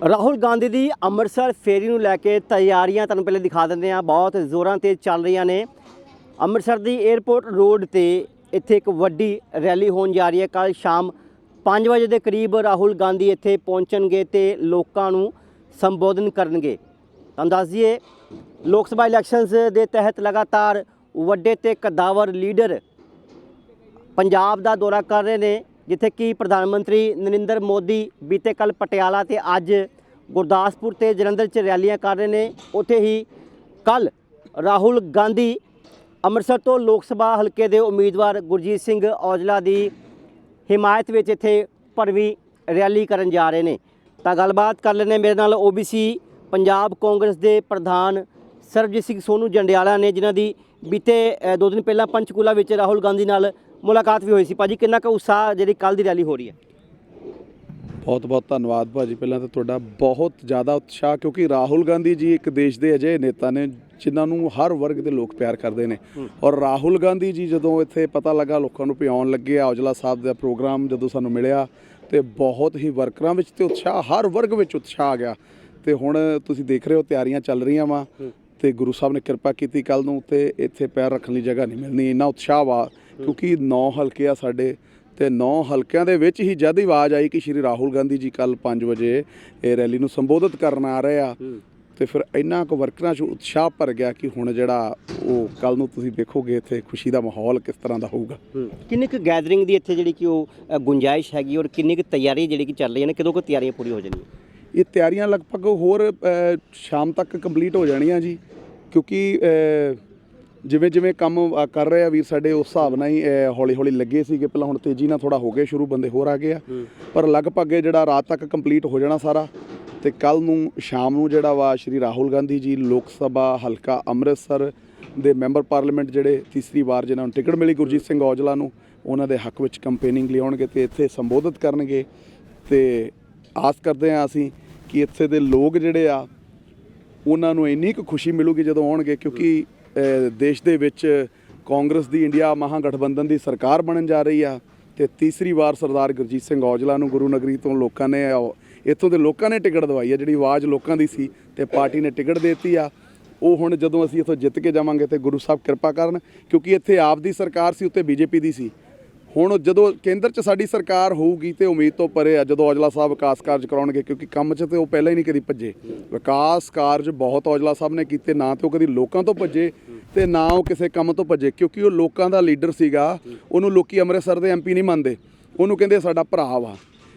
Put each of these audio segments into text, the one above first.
ਰਾਹੁਲ ਗਾਂਧੀ ਦੀ ਅੰਮ੍ਰਿਤਸਰ ਫੇਰੀ ਨੂੰ ਲੈ ਕੇ ਤਿਆਰੀਆਂ ਤੁਹਾਨੂੰ ਪਹਿਲੇ ਦਿਖਾ ਦਿੰਦੇ ਆ ਬਹੁਤ ਜ਼ੋਰਾਂ ਤੇ ਚੱਲ ਰਹੀਆਂ ਨੇ। ਅੰਮ੍ਰਿਤਸਰ ਦੀ 에ਅਰਪੋਰਟ ਰੋਡ ਤੇ ਇੱਥੇ ਇੱਕ ਵੱਡੀ ਰੈਲੀ ਹੋਣ ਜਾ ਰਹੀ ਹੈ। ਕੱਲ ਸ਼ਾਮ 5 ਵਜੇ ਦੇ ਕਰੀਬ ਰਾਹੁਲ ਗਾਂਧੀ ਇੱਥੇ ਪਹੁੰਚਣਗੇ ਤੇ ਲੋਕਾਂ ਨੂੰ ਸੰਬੋਧਨ ਕਰਨਗੇ। ਤੁਹਾਨੂੰ ਦੱਸ ਦਈਏ, ਲੋਕ ਸਭਾ ਇਲੈਕਸ਼ਨਸ ਦੇ ਤਹਿਤ ਲਗਾਤਾਰ ਵੱਡੇ ਤੇ ਕਦਾਵਰ ਲੀਡਰ ਪੰਜਾਬ ਦਾ ਦੌਰਾ ਕਰ ਰਹੇ ਨੇ। ਜਿੱਥੇ ਕਿ ਪ੍ਰਧਾਨ ਮੰਤਰੀ ਨਰਿੰਦਰ ਮੋਦੀ ਬੀਤੇ ਕੱਲ ਪਟਿਆਲਾ ਤੇ ਅੱਜ ਗੁਰਦਾਸਪੁਰ ਤੇ ਜਲੰਧਰ 'ਚ ਰੈਲੀਆਂ ਕਰ ਰਹੇ ਨੇ। ਉੱਥੇ ਹੀ ਕੱਲ ਰਾਹੁਲ ਗਾਂਧੀ ਅੰਮ੍ਰਿਤਸਰ ਤੋਂ ਲੋਕ ਸਭਾ ਹਲਕੇ ਦੇ ਉਮੀਦਵਾਰ ਗੁਰਜੀਤ ਸਿੰਘ ਔਜਲਾ ਦੀ ਹਿਮਾਇਤ ਵਿੱਚ ਇੱਥੇ ਭਰਵੀਂ ਰੈਲੀ ਕਰਨ ਜਾ ਰਹੇ ਨੇ। ਤਾਂ ਗੱਲਬਾਤ ਕਰ ਲੈਣੇ ਮੇਰੇ ਨਾਲ OBC ਪੰਜਾਬ ਕਾਂਗਰਸ ਦੇ ਪ੍ਰਧਾਨ ਸਰਬਜੀਤ ਸਿੰਘ ਸੋਨੂ ਜੰਡਿਆਲਾ ਨੇ, ਜਿਨ੍ਹਾਂ ਦੀ ਬੀਤੇ ਦੋ ਦਿਨ ਪਹਿਲਾਂ ਪੰਚਕੂਲਾ ਵਿੱਚ ਰਾਹੁਲ ਗਾਂਧੀ ਨਾਲ ਮੁਲਾਕਾਤ ਵੀ ਹੋਈ ਸੀ। ਭਾਜੀ ਕਿੰਨਾ ਕੁ ਉਤਸ਼ਾਹ ਜਿਹੜੀ ਕੱਲ ਦੀ ਰੈਲੀ ਹੋ ਰਹੀ ਹੈ? ਬਹੁਤ ਬਹੁਤ ਧੰਨਵਾਦ ਭਾਜੀ। ਪਹਿਲਾਂ ਤਾਂ ਤੁਹਾਡਾ ਬਹੁਤ ਜ਼ਿਆਦਾ ਉਤਸ਼ਾਹ ਕਿਉਂਕਿ ਰਾਹੁਲ ਗਾਂਧੀ ਜੀ ਇੱਕ ਦੇਸ਼ ਦੇ ਅਜਿਹੇ ਨੇਤਾ ਨੇ ਜਿਨ੍ਹਾਂ ਨੂੰ ਹਰ ਵਰਗ ਦੇ ਲੋਕ ਪਿਆਰ ਕਰਦੇ ਨੇ। ਔਰ ਰਾਹੁਲ ਗਾਂਧੀ ਜੀ ਜਦੋਂ ਇੱਥੇ ਪਤਾ ਲੱਗਾ ਲੋਕਾਂ ਨੂੰ ਪਿਆਉਣ ਲੱਗੇ ਔਜਲਾ ਸਾਹਿਬ ਦਾ ਪ੍ਰੋਗਰਾਮ ਜਦੋਂ ਸਾਨੂੰ ਮਿਲਿਆ ਤੇ ਬਹੁਤ ਹੀ ਵਰਕਰਾਂ ਵਿੱਚ ਤੇ ਉਤਸ਼ਾਹ ਹਰ ਵਰਗ ਵਿੱਚ ਉਤਸ਼ਾਹ ਆ ਗਿਆ। ਤੇ ਹੁਣ ਤੁਸੀਂ ਦੇਖ ਰਹੇ ਹੋ ਤਿਆਰੀਆਂ ਚੱਲ ਰਹੀਆਂ ਵਾ। ਤੇ ਗੁਰੂ ਸਾਹਿਬ ਨੇ ਕਿਰਪਾ ਕੀਤੀ ਕੱਲ ਨੂੰ ਤੇ ਇੱਥੇ ਪੈਰ ਰੱਖਣ ਲਈ ਜਗ੍ਹਾ ਨਹੀਂ ਮਿਲਣੀ। ਇੰਨਾ ਉਤਸ਼ਾਹ ਵਾ ਕਿਉਂਕਿ 9 ਹਲਕੇ ਆ ਸਾਡੇ ਤੇ 9 ਹਲਕਿਆਂ ਦੇ ਵਿੱਚ ਹੀ ਜਦ ਹੀ ਆਵਾਜ਼ ਆਈ ਕਿ ਸ਼੍ਰੀ ਰਾਹੁਲ ਗਾਂਧੀ ਜੀ ਕੱਲ 5 ਵਜੇ ਇਹ ਰੈਲੀ ਨੂੰ ਸੰਬੋਧਿਤ ਕਰਨ ਆ ਰਹੇ ਆ ਤੇ ਫਿਰ ਇੰਨਾ ਕੁ ਵਰਕਰਾਂ 'ਚ ਉਤਸ਼ਾਹ ਭਰ ਗਿਆ ਕਿ ਹੁਣ ਜਿਹੜਾ ਉਹ ਕੱਲ ਨੂੰ ਤੁਸੀਂ ਦੇਖੋਗੇ ਇੱਥੇ ਖੁਸ਼ੀ ਦਾ ਮਾਹੌਲ ਕਿਸ ਤਰ੍ਹਾਂ ਦਾ ਹੋਊਗਾ। ਕਿੰਨੀ ਕੁ ਗੈਦਰਿੰਗ ਦੀ ਇੱਥੇ ਜਿਹੜੀ ਕਿ ਉਹ ਗੁੰਜਾਇਸ਼ ਹੈਗੀ ਔਰ ਕਿੰਨੀ ਕੁ ਤਿਆਰੀ ਜਿਹੜੀ ਕਿ ਚੱਲ ਰਹੀਆਂ ਨੇ ਕਦੋਂ ਕੁ ਤਿਆਰੀਆਂ ਪੂਰੀ ਹੋ ਜਾਣੀਆਂ? ਇਹ ਤਿਆਰੀਆਂ ਲਗਭਗ ਹੋਰ ਸ਼ਾਮ ਤੱਕ ਕੰਪਲੀਟ ਹੋ ਜਾਣੀਆਂ ਜੀ ਕਿਉਂਕਿ ਜਿਵੇਂ ਜਿਵੇਂ ਕੰਮ ਕਰ ਰਹੇ ਆ ਵੀਰ ਸਾਡੇ ਉਸ ਹਿਸਾਬ ਨਾਲ ਹੀ ਹੌਲੀ ਹੌਲੀ ਲੱਗੇ ਸੀਗੇ। ਪਹਿਲਾਂ ਹੁਣ ਤੇਜ਼ੀ ਨਾਲ ਥੋੜਾ ਹੋ ਗਿਆ ਸ਼ੁਰੂ ਬੰਦੇ ਹੋਰ ਆ ਗਏ ਆ। ਪਰ ਲਗਭਗ ਇਹ ਜਿਹੜਾ ਰਾਤ ਤੱਕ ਕੰਪਲੀਟ ਹੋ ਜਾਣਾ ਸਾਰਾ ਤੇ ਕੱਲ ਨੂੰ ਸ਼ਾਮ ਨੂੰ ਜਿਹੜਾ ਵਾ ਸ਼੍ਰੀ ਰਾਹੁਲ ਗਾਂਧੀ ਜੀ ਲੋਕ ਸਭਾ ਹਲਕਾ ਅੰਮ੍ਰਿਤਸਰ ਦੇ ਮੈਂਬਰ ਪਾਰਲੀਮੈਂਟ ਜਿਹੜੇ ਤੀਸਰੀ ਵਾਰ ਜਿਨ੍ਹਾਂ ਨੂੰ ਟਿਕਟ ਮਿਲੀ ਗੁਰਜੀਤ ਸਿੰਘ ਔਜਲਾ ਨੂੰ ਉਹਨਾਂ ਦੇ ਹੱਕ ਵਿੱਚ ਕੰਪੇਨਿੰਗ ਲਿਆਉਣਗੇ ਤੇ ਇੱਥੇ ਸੰਬੋਧਿਤ ਕਰਨਗੇ। ਤੇ ਆਸ ਕਰਦੇ ਹਾਂ ਅਸੀਂ ਕਿ ਇੱਥੇ ਦੇ ਲੋਕ ਜਿਹੜੇ ਆ ਉਹਨਾਂ ਨੂੰ ਇੰਨੀ ਕੁ ਖੁਸ਼ੀ ਮਿਲੂਗੀ ਜਦੋਂ ਆਉਣਗੇ ਕਿਉਂਕਿ ਦੇਸ਼ ਦੇ ਵਿੱਚ ਕਾਂਗਰਸ ਦੀ ਇੰਡੀਆ ਮਹਾਗਠਬੰਧਨ ਦੀ ਸਰਕਾਰ ਬਣਨ ਜਾ ਰਹੀ ਆ ਤੇ ਤੀਸਰੀ ਵਾਰ ਸਰਦਾਰ ਗੁਰਜੀਤ ਸਿੰਘ ਔਜਲਾ ਨੂੰ ਗੁਰੂ ਨਗਰੀ ਤੋਂ ਲੋਕਾਂ ਨੇ ਇੱਥੋਂ ਦੇ ਲੋਕਾਂ ਨੇ ਟਿਕਟ ਦਵਾਈ ਆ, ਜਿਹੜੀ ਆਵਾਜ਼ ਲੋਕਾਂ ਦੀ ਸੀ ਤੇ ਪਾਰਟੀ ਨੇ ਟਿਕਟ ਦਿੱਤੀ ਆ। ਉਹ ਹੁਣ ਜਦੋਂ ਅਸੀਂ ਇੱਥੋਂ ਜਿੱਤ ਕੇ ਜਾਵਾਂਗੇ ਤੇ ਗੁਰੂ ਸਾਹਿਬ ਕਿਰਪਾ ਕਰਨ, ਕਿਉਂਕਿ ਇੱਥੇ ਆਪ ਦੀ ਸਰਕਾਰ ਸੀ, ਉੱਤੇ ਬੀਜੇਪੀ ਦੀ ਸੀ। ਹੁਣ ਜਦੋਂ ਕੇਂਦਰ 'ਚ ਸਾਡੀ ਸਰਕਾਰ ਹੋਊਗੀ ਤੇ ਉਮੀਦ ਤੋਂ ਪਰੇ ਆ, ਜਦੋਂ ਔਜਲਾ ਸਾਹਿਬ ਵਿਕਾਸ ਕਾਰਜ ਕਰਾਉਣਗੇ, ਕਿਉਂਕਿ ਕੰਮ 'ਚ ਤੇ ਉਹ ਪਹਿਲਾਂ ਹੀ ਨਹੀਂ ਕਦੀ ਭੱਜੇ। ਵਿਕਾਸ ਕਾਰਜ ਬਹੁਤ ਔਜਲਾ ਸਾਹਿਬ ਨੇ ਕੀਤੇ, ਨਾ ਤੇ ਉਹ ਕਦੀ ਲੋਕਾਂ ਤੋਂ ਭੱਜੇ ਤੇ ਨਾ ਉਹ ਕਿਸੇ ਕੰਮ ਤੋਂ ਭੱਜੇ, ਕਿਉਂਕਿ ਉਹ ਲੋਕਾਂ ਦਾ ਲੀਡਰ ਸੀਗਾ। ਉਹਨੂੰ ਲੋਕੀ ਅੰਮ੍ਰਿਤਸਰ ਦੇ ਐਮਪੀ ਨਹੀਂ ਮੰਨਦੇ। ਉਹਨੂੰ ਕਹਿੰਦੇ ਸਾਡਾ ਭਰਾ ਵਾ,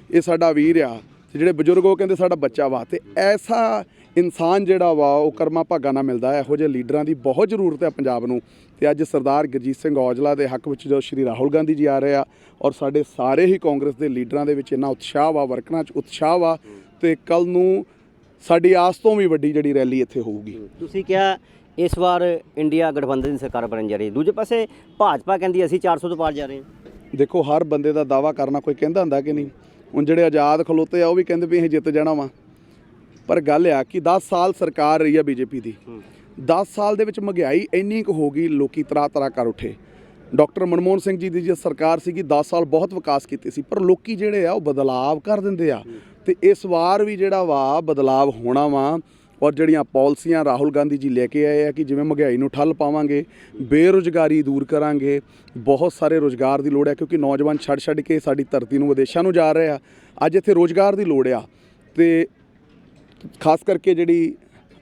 ਇਹ ਸਾਡਾ ਵੀਰ ਆ, ਤੇ ਜਿਹੜੇ ਬਜ਼ੁਰਗ ਉਹ ਕਹਿੰਦੇ ਸਾਡਾ ਬੱਚਾ ਵਾ, ਤੇ ਐਸਾ ਇਨਸਾਨ ਜਿਹੜਾ ਵਾ ਉਹ ਕਰਮਾ ਭਾਗਾ ਨਾਲ ਮਿਲਦਾ ਹੈ। ਇਹੋ ਜਿਹੇ ਲੀਡਰਾਂ ਦੀ ਬਹੁਤ ਜ਼ਰੂਰਤ ਹੈ ਪੰਜਾਬ ਨੂੰ। ਤੇ ਅੱਜ ਸਰਦਾਰ ਗੁਰਜੀਤ ਸਿੰਘ ਔਜਲਾ ਦੇ ਹੱਕ ਵਿੱਚ ਜੋ ਸ਼੍ਰੀ ਰਾਹੁਲ ਗਾਂਧੀ ਜੀ ਆ ਰਹੇ ਆ ਔਰ ਸਾਡੇ ਸਾਰੇ ਹੀ ਕਾਂਗਰਸ ਦੇ ਲੀਡਰਾਂ ਦੇ ਵਿੱਚ ਇੰਨਾ ਉਤਸ਼ਾਹ ਵਾ ਵਰਕਰਾਂ 'ਚ ਉਤਸ਼ਾਹ ਵਾ ਤੇ ਕੱਲ ਨੂੰ ਸਾਡੀ ਆਸ ਤੋਂ ਵੀ ਵੱਡੀ ਜਿਹੜੀ ਰੈਲੀ ਇੱਥੇ ਹੋਊਗੀ। ਤੁਸੀਂ ਕਿਹਾ ਇਸ ਵਾਰ ਇੰਡੀਆ ਗਠਬੰਧਨ ਦੀ ਸਰਕਾਰ ਬਣਨ ਜਾ ਰਹੀ ਹੈ। ਦੂਜੇ ਪਾਸੇ ਭਾਜਪਾ ਕਹਿੰਦੀ ਅਸੀਂ 400 ਤੋਂ ਪਾਰ ਜਾ ਰਹੇ ਹਾਂ। ਦੇਖੋ ਹਰ ਬੰਦੇ ਦਾ ਦਾਵਾ ਕਰਨਾ ਕੋਈ ਕਹਿੰਦਾ ਹੁੰਦਾ ਕਿ ਨਹੀਂ? ਹੁਣ ਜਿਹੜੇ ਆਜ਼ਾਦ ਖਲੋਤੇ ਆ ਉਹ ਵੀ ਕਹਿੰਦੇ ਵੀ ਅਸੀਂ ਜਿੱਤ ਜਾਣਾ ਵਾ। ਪਰ ਗੱਲ ਆ ਕਿ 10 ਸਾਲ ਸਰਕਾਰ ਰਹੀ ਆ ਬੀਜੇਪੀ ਦੀ। 10 ਸਾਲ ਦੇ ਵਿੱਚ ਮਹਿੰਗਾਈ ਇੰਨੀ ਕੁ ਹੋ ਗਈ ਲੋਕੀ ਤਰਾ ਤਰਾ ਕਰ ਉੱਠੇ। ਡਾਕਟਰ ਮਨਮੋਹਨ ਸਿੰਘ ਜੀ ਦੀ ਜੇ ਸਰਕਾਰ ਸੀਗੀ 10 ਸਾਲ ਬਹੁਤ ਵਿਕਾਸ ਕੀਤੇ ਸੀ ਪਰ ਲੋਕੀ ਜਿਹੜੇ ਆ ਉਹ ਬਦਲਾਵ ਕਰ ਦਿੰਦੇ ਆ। ਤੇ ਇਸ ਵਾਰ ਵੀ ਜਿਹੜਾ ਵਾ ਬਦਲਾਵ ਹੋਣਾ ਵਾ ਔਰ ਜਿਹੜੀਆਂ ਪਾਲਿਸੀਆਂ ਰਾਹੁਲ ਗਾਂਧੀ ਜੀ ਲੈ ਕੇ ਆਏ ਆ ਕਿ ਜਿਵੇਂ ਮਹਿੰਗਾਈ ਨੂੰ ਠੱਲ ਪਾਵਾਂਗੇ ਬੇਰੁਜ਼ਗਾਰੀ ਦੂਰ ਕਰਾਂਗੇ ਬਹੁਤ ਸਾਰੇ ਰੋਜ਼ਗਾਰ ਦੀ ਲੋੜ ਹੈ ਕਿਉਂਕਿ ਨੌਜਵਾਨ ਛੱਡ ਛੱਡ ਕੇ ਸਾਡੀ ਧਰਤੀ ਨੂੰ ਵਿਦੇਸ਼ਾਂ ਨੂੰ ਜਾ ਰਹੇ ਆ। ਅੱਜ ਇੱਥੇ ਰੋਜ਼ਗਾਰ ਦੀ ਲੋੜ ਆ। ਤੇ ਖਾਸ ਕਰਕੇ ਜਿਹੜੀ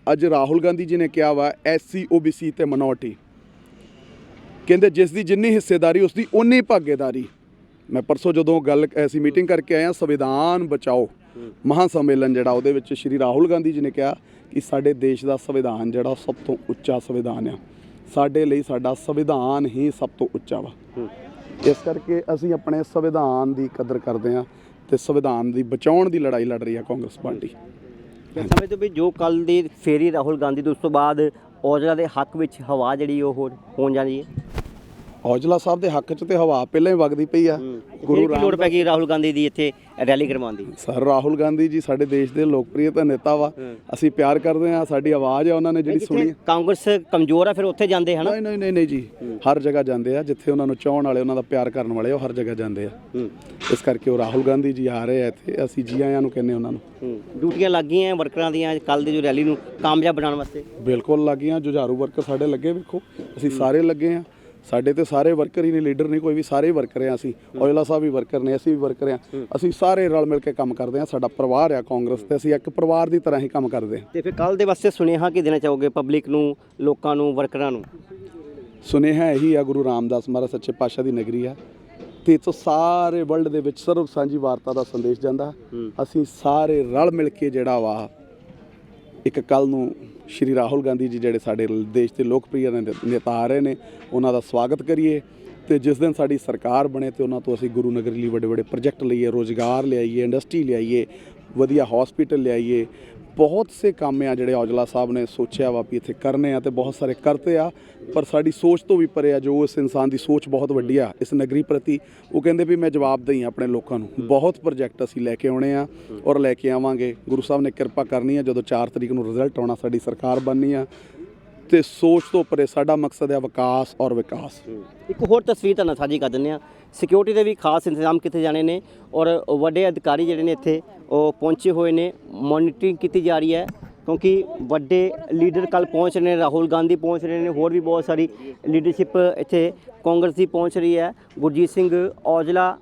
ਅੱਜ ਰਾਹੁਲ ਗਾਂਧੀ ਜੀ ਨੇ ਕਿਹਾ ਵਾ, ਐਸਸੀ, ਓਬੀਸੀ ਤੇ ਮਿਨੋਰਟੀ ਕਹਿੰਦੇ ਜਿਸ ਦੀ ਜਿੰਨੀ ਹਿੱਸੇਦਾਰੀ, ਉਸ ਦੀ ਉਨੀ ਭਾਗੇਦਾਰੀ। ਮੈਂ ਪਰਸੋਂ ਜਦੋਂ ਗੱਲ, ਐਸੀ ਮੀਟਿੰਗ ਕਰਕੇ ਆਇਆ, ਸੰਵਿਧਾਨ ਬਚਾਓ। ਮਹਾ ਸੰਮੇਲਨ ਜਿਹੜਾ, ਉਹਦੇ ਵਿੱਚ ਸ਼੍ਰੀ ਰਾਹੁਲ ਗਾਂਧੀ ਜੀ ਨੇ ਕਿਹਾ ਕਿ ਸਾਡੇ ਦੇਸ਼ ਦਾ ਸੰਵਿਧਾਨ ਜਿਹੜਾ ਸਭ ਤੋਂ ਉੱਚਾ ਸੰਵਿਧਾਨ ਆ। ਸਾਡੇ ਲਈ ਸਾਡਾ ਸੰਵਿਧਾਨ ਹੀ ਸਭ ਤੋਂ ਉੱਚਾ ਵਾ। ਇਸ ਕਰਕੇ ਅਸੀਂ ਆਪਣੇ ਸੰਵਿਧਾਨ ਦੀ ਕਦਰ ਕਰਦੇ ਹਾਂ ਤੇ ਸੰਵਿਧਾਨ ਦੀ ਬਚਾਉਣ ਦੀ ਲੜਾਈ ਲੜ ਰਹੀ ਆ ਕਾਂਗਰਸ ਪਾਰਟੀ। ਤੇ ਸਮੇਂ ਵੀ ਜੋ ਕੱਲ ਦੀ ਫੇਰੀ ਰਾਹੁਲ ਗਾਂਧੀ ਤੋਂ ਉਸ ਤੋਂ ਬਾਅਦ ਔਜਲਾ ਦੇ ਹੱਕ ਵਿੱਚ ਹਵਾ ਜਿਹੜੀ ਉਹ ਹੋ- ਹੋਣ ਜਾਣੀ ਹੈ। ਔਜਲਾ ਸਾਹਿਬ ਦੇ ਹੱਕ 'ਚ ਤੇ ਹਵਾ ਪਹਿਲਾਂ ਹੀ ਵਗਦੀ ਪਈ ਆ। ਗੁਰੂ ਕੀ ਲੋੜ ਪੈ ਗਈ ਰਾਹੁਲ ਗਾਂਧੀ ਦੀ ਇੱਥੇ ਰੈਲੀ ਕਰਵਾਉਣ ਦੀ? ਸਰ ਰਾਹੁਲ ਗਾਂਧੀ ਜੀ ਸਾਡੇ ਦੇਸ਼ ਦੇ ਲੋਕਪ੍ਰਿਯ ਨੇਤਾ ਵਾ। ਅਸੀਂ ਪਿਆਰ ਕਰਦੇ ਆ ਸਾਡੀ ਆਵਾਜ਼ ਆ ਉਹਨਾਂ ਨੇ ਜਿਹੜੀ ਸੁਣੀ। ਕਾਂਗਰਸ ਕਮਜ਼ੋਰ ਆ ਫਿਰ ਉੱਥੇ ਜਾਂਦੇ ਹਨਾ? ਨਹੀਂ ਨਹੀਂ ਨਹੀਂ ਜੀ। ਹਰ ਜਗ੍ਹਾ ਜਾਂਦੇ ਆ। ਜਿੱਥੇ ਉਹਨਾਂ ਨੂੰ ਚਾਹਣ ਵਾਲੇ ਉਹਨਾਂ ਦਾ ਪਿਆਰ ਕਰਨ ਵਾਲੇ ਉਹ ਹਰ ਜਗ੍ਹਾ ਜਾਂਦੇ ਆ। ਇਸ ਕਰਕੇ ਉਹ ਰਾਹੁਲ ਗਾਂਧੀ ਜੀ ਆ ਰਹੇ ਆ ਇੱਥੇ। ਅਸੀਂ ਜੀ ਆਇਆਂ ਨੂੰ ਕਹਿੰਦੇ ਉਹਨਾਂ ਨੂੰ। ਡਿਊਟੀਆਂ ਲੱਗ ਗਈਆਂ ਵਰਕਰਾਂ ਦੀਆਂ ਕੱਲ ਦੀ ਜੋ ਰੈਲੀ ਨੂੰ ਕਾਮਯਾਬ ਬਣਾਉਣ ਵਾਸਤੇ। ਬਿਲਕੁਲ ਲੱਗੀਆਂ ਜੁਝਾਰੂ ਵਰਕਰ ਸਾਡੇ ਲੱਗੇ ਵੇਖੋ। ਅਸੀਂ ਸਾਰੇ ਲੱਗੇ ਆ ਸਾਡੇ ਤੇ ਸਾਰੇ ਵਰਕਰ ਹੀ ਨੇ ਲੀਡਰ ਨਹੀਂ ਕੋਈ ਵੀ ਸਾਰੇ ਵਰਕਰ ਆ ਅਸੀਂ। ਔਜਲਾ ਸਾਹਿਬ ਵੀ ਵਰਕਰ ਨੇ ਅਸੀਂ ਵੀ ਵਰਕਰ ਆ ਅਸੀਂ ਸਾਰੇ ਰਲ ਮਿਲ ਕੇ ਕੰਮ ਕਰਦੇ ਆ ਸਾਡਾ ਪਰਿਵਾਰ ਆ ਕਾਂਗਰਸ ਤੇ ਅਸੀਂ ਇੱਕ ਪਰਿਵਾਰ ਦੀ ਤਰ੍ਹਾਂ ਹੀ ਕੰਮ ਕਰਦੇ ਆ ਤੇ ਫਿਰ ਕੱਲ ਦੇ ਵਾਸਤੇ ਸੁਨੇਹਾ ਕੀ ਦੇਣਾ ਚਾਹੋਗੇ ਪਬਲਿਕ ਨੂੰ ਲੋਕਾਂ ਨੂੰ ਵਰਕਰਾਂ ਨੂੰ? ਸੁਨੇਹਾ ਇਹੀ ਆ ਗੁਰੂ ਰਾਮਦਾਸ ਮਹਾਰਾਜ ਸੱਚੇ ਪਾਤਸ਼ਾਹ ਦੀ ਨਗਰੀ ਆ। ਤੇ ਇੱਥੋਂ ਸਾਰੇ ਵਰਲਡ ਦੇ ਵਿੱਚ ਸਰਵ ਸਾਂਝੀ ਵਾਰਤਾ ਦਾ ਸੰਦੇਸ਼ ਜਾਂਦਾ। ਅਸੀਂ ਸਾਰੇ ਰਲ ਮਿਲ ਕੇ ਜਿਹੜਾ ਵਾ ਇੱਕ ਕੱਲ ਨੂੰ ਸ਼੍ਰੀ ਰਾਹੁਲ ਗਾਂਧੀ ਜੀ ਜਿਹੜੇ ਸਾਡੇ ਦੇਸ਼ ਦੇ ਲੋਕਪ੍ਰਿਯ ਨੇਤਾ ਆ ਰਹੇ ਨੇ, ਉਹਨਾਂ ਦਾ ਸਵਾਗਤ ਕਰੀਏ ਤੇ ਜਿਸ ਦਿਨ ਸਾਡੀ ਸਰਕਾਰ ਬਣੇ ਤੇ ਉਹਨਾਂ ਤੋਂ ਅਸੀਂ ਗੁਰੂ ਨਗਰੀ ਲਈ ਵੱਡੇ ਵੱਡੇ ਪ੍ਰੋਜੈਕਟ ਲਈਏ, ਰੋਜ਼ਗਾਰ ਲਿਆਈਏ, ਇੰਡਸਟਰੀ ਲਿਆਈਏ, ਵਧੀਆ ਹਸਪੀਟਲ ਲਿਆਈਏ ਬਹੁਤ ਸੇ ਕੰਮ ਆ ਜਿਹੜੇ ਔਜਲਾ ਸਾਹਿਬ ਨੇ ਸੋਚਿਆ ਵਾ ਵੀ ਇੱਥੇ ਕਰਨੇ ਆ ਤੇ ਬਹੁਤ ਸਾਰੇ ਕਰਤੇ ਆ, ਪਰ ਸਾਡੀ ਸੋਚ ਤੋਂ ਵੀ ਪਰੇ ਆ, ਜੋ ਇਸ ਇਨਸਾਨ ਦੀ ਸੋਚ ਬਹੁਤ ਵੱਡੀ ਆ, ਇਸ ਨਗਰੀ ਪ੍ਰਤੀ, ਉਹ ਕਹਿੰਦੇ ਵੀ ਮੈਂ ਜਵਾਬ ਦਈ ਆਪਣੇ ਲੋਕਾਂ ਨੂੰ। ਬਹੁਤ ਪ੍ਰੋਜੈਕਟ ਅਸੀਂ ਲੈ ਕੇ ਆਉਣੇ ਆ ਔਰ ਲੈ ਕੇ ਆਵਾਂਗੇ। ਗੁਰੂ ਸਾਹਿਬ ਨੇ ਕਿਰਪਾ ਕਰਨੀ ਆ, ਜਦੋਂ 4 ਤਰੀਕ ਨੂੰ ਰਿਜ਼ਲਟ ਆਉਣਾ ਸਾਡੀ ਸਰਕਾਰ ਬਣਨੀ ਆ ਤੇ ਸੋਚ ਤੋਂ ਪਰੇ ਸਾਡਾ ਮਕਸਦ ਹੈ ਵਿਕਾਸ ਔਰ ਵਿਕਾਸ। ਇੱਕ ਹੋਰ ਤਸਵੀਰ ਤੁਹਾਨੂੰ ਸਾਂਝੀ ਕਰ ਦਿੰਦੇ ਆ ਸਿਕਿਉਰਿਟੀ ਦੇ ਵੀ ਖਾਸ ਇੰਤਜ਼ਾਮ ਕੀਤੇ ਜਾਣੇ ਨੇ ਔਰ ਵੱਡੇ ਅਧਿਕਾਰੀ ਜਿਹੜੇ ਨੇ ਇੱਥੇ, ਉਹ ਪਹੁੰਚੇ ਹੋਏ ਨੇ। ਮੋਨੀਟਰਿੰਗ ਕੀਤੀ ਜਾ ਰਹੀ ਹੈ ਕਿਉਂਕਿ ਵੱਡੇ ਲੀਡਰ ਕੱਲ ਪਹੁੰਚ ਰਹੇ ਨੇ, ਰਾਹੁਲ ਗਾਂਧੀ ਪਹੁੰਚ ਰਹੇ ਨੇ, ਹੋਰ ਵੀ ਬਹੁਤ ਸਾਰੀ ਲੀਡਰਸ਼ਿਪ ਇੱਥੇ ਕਾਂਗਰਸ ਦੀ ਪਹੁੰਚ ਰਹੀ ਹੈ। ਗੁਰਜੀਤ ਸਿੰਘ ਔਜਲਾ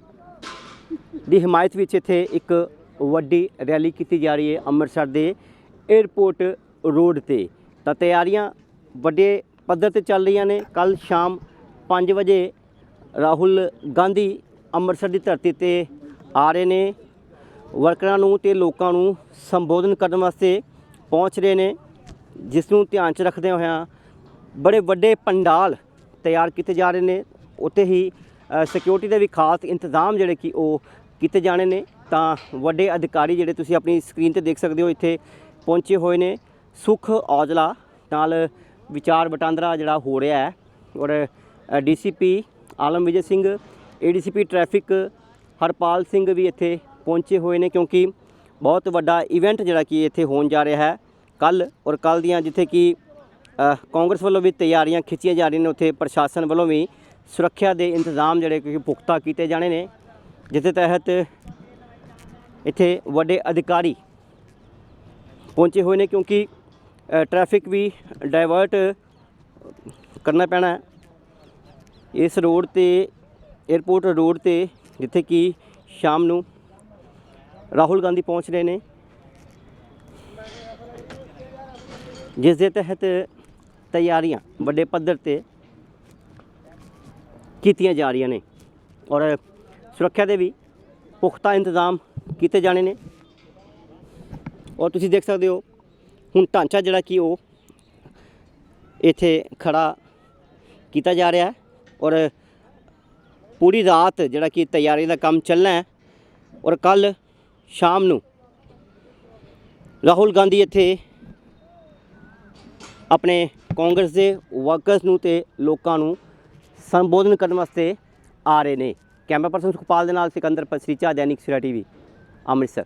ਦੀ ਹਮਾਇਤ ਵਿੱਚ ਇੱਥੇ ਇੱਕ ਵੱਡੀ ਰੈਲੀ ਕੀਤੀ ਜਾ ਰਹੀ ਹੈ ਅੰਮ੍ਰਿਤਸਰ ਦੇ 에ਅਰਪੋਰਟ ਰੋਡ ਤੇ। ਤਾਂ ਤਿਆਰੀਆਂ ਵੱਡੇ ਪੱਧਰ ਤੇ ਚੱਲ ਰਹੀਆਂ ਨੇ। ਕੱਲ ਸ਼ਾਮ 5 ਵਜੇ ਰਾਹੁਲ ਗਾਂਧੀ ਅੰਮ੍ਰਿਤਸਰ ਦੀ ਧਰਤੀ ਤੇ ਆ ਰਹੇ ਨੇ। ਵਰਕਰਾਂ ਨੂੰ ਤੇ ਲੋਕਾਂ ਨੂੰ ਸੰਬੋਧਨ ਕਰਨ ਵਾਸਤੇ ਪਹੁੰਚ ਰਹੇ ਨੇ, ਜਿਸ ਨੂੰ ਧਿਆਨ 'ਚ ਰੱਖਦੇ ਹੋਇਆਂ ਬੜੇ ਵੱਡੇ ਪੰਡਾਲ ਤਿਆਰ ਕੀਤੇ ਜਾ ਰਹੇ ਨੇ। ਉੱਥੇ ਹੀ ਸਿਕਿਉਰਿਟੀ ਦੇ ਵੀ ਖਾਸ ਇੰਤਜ਼ਾਮ ਜਿਹੜੇ ਕਿ ਉਹ ਕੀਤੇ ਜਾਣੇ ਨੇ। ਤਾਂ ਵੱਡੇ ਅਧਿਕਾਰੀ ਜਿਹੜੇ ਤੁਸੀਂ ਆਪਣੀ ਸਕਰੀਨ ਤੇ ਦੇਖ ਸਕਦੇ ਹੋ, ਇੱਥੇ ਪਹੁੰਚੇ ਹੋਏ ਨੇ। ਸੁਖ ਔਜਲਾ ਨਾਲ ਵਿਚਾਰ ਵਟਾਂਦਰਾ ਜਿਹੜਾ ਹੋ ਰਿਹਾ ਹੈ। ਔਰ DCP Alam Vijay Singh, ADCP traffic Harpal Singh ਵੀ ਇੱਥੇ ਪਹੁੰਚੇ ਹੋਏ ਨੇ ਕਿਉਂਕਿ ਬਹੁਤ ਵੱਡਾ ਇਵੈਂਟ ਜਿਹੜਾ ਕਿ ਇੱਥੇ ਹੋਣ ਜਾ ਰਿਹਾ ਹੈ। ਕੱਲ ਔਰ ਕੱਲ ਦੀਆਂ ਜਿੱਥੇ ਕਿ ਕਾਂਗਰਸ ਵੱਲੋਂ ਵੀ ਤਿਆਰੀਆਂ ਖਿੱਚੀਆਂ ਜਾ ਰਹੀਆਂ ਨੇ ਉੱਥੇ ਪ੍ਰਸ਼ਾਸਨ ਵੱਲੋਂ ਵੀ ਸੁਰੱਖਿਆ ਦੇ ਇੰਤਜ਼ਾਮ ਜਿਹੜੇ ਕਿ ਪੁਖਤਾ ਕੀਤੇ ਜਾਣੇ ਨੇ ਜਿਸ ਦੇ ਤਹਿਤ ਇੱਥੇ ਵੱਡੇ ਅਧਿਕਾਰੀ ਪਹੁੰਚੇ ਹੋਏ ਨੇ ਕਿਉਂਕਿ ਟ੍ਰੈਫਿਕ ਵੀ ਡਾਇਵਰਟ ਕਰਨਾ ਪੈਣਾ ਇਸ ਰੋਡ ਤੇ 에ਅਰਪੋਰਟ ਰੋਡ ਤੇ, ਜਿੱਥੇ ਕਿ ਸ਼ਾਮ ਨੂੰ ਰਾਹੁਲ ਗਾਂਧੀ ਪਹੁੰਚ ਰਹੇ ਨੇ। ਜਿਸ ਦੇ ਤਹਿਤ ਤਿਆਰੀਆਂ, ਵੱਡੇ ਪੱਧਰ ਤੇ ਕੀਤੀਆਂ ਜਾ ਰਹੀਆਂ ਨੇ ਔਰ ਸੁਰੱਖਿਆ ਦੇ ਵੀ ਪੁਖਤਾ ਇੰਤਜ਼ਾਮ ਕੀਤੇ ਜਾਣੇ ਨੇ। ਔਰ ਤੁਸੀਂ ਦੇਖ ਸਕਦੇ ਹੋ ਹੁਣ ਢਾਂਚਾ ਜਿਹੜਾ ਕਿ ਉਹ ਇੱਥੇ ਖੜਾ ਕੀਤਾ ਜਾ ਰਿਹਾ ਔਰ ਪੂਰੀ ਰਾਤ ਜਿਹੜਾ ਕਿ ਤਿਆਰੀ ਦਾ ਕੰਮ ਚੱਲਣਾ ਹੈ ਔਰ ਕੱਲ ਸ਼ਾਮ ਨੂੰ ਰਾਹੁਲ ਗਾਂਧੀ ਇੱਥੇ ਆਪਣੇ ਕਾਂਗਰਸ ਦੇ ਵਰਕਰਸ ਨੂੰ ਤੇ ਲੋਕਾਂ ਨੂੰ ਸੰਬੋਧਨ ਕਰਨ ਵਾਸਤੇ ਆ ਰਹੇ ਨੇ। ਕੈਮਰਾ ਪਰਸਨ ਸੁਖਪਾਲ ਦੇ ਨਾਲ ਸਿਕੰਦਰ ਪਸਰੀਚਾ ਦੈਨਿਕ ਸਿਰਾ ਟੀਵੀ, ਅੰਮ੍ਰਿਤਸਰ।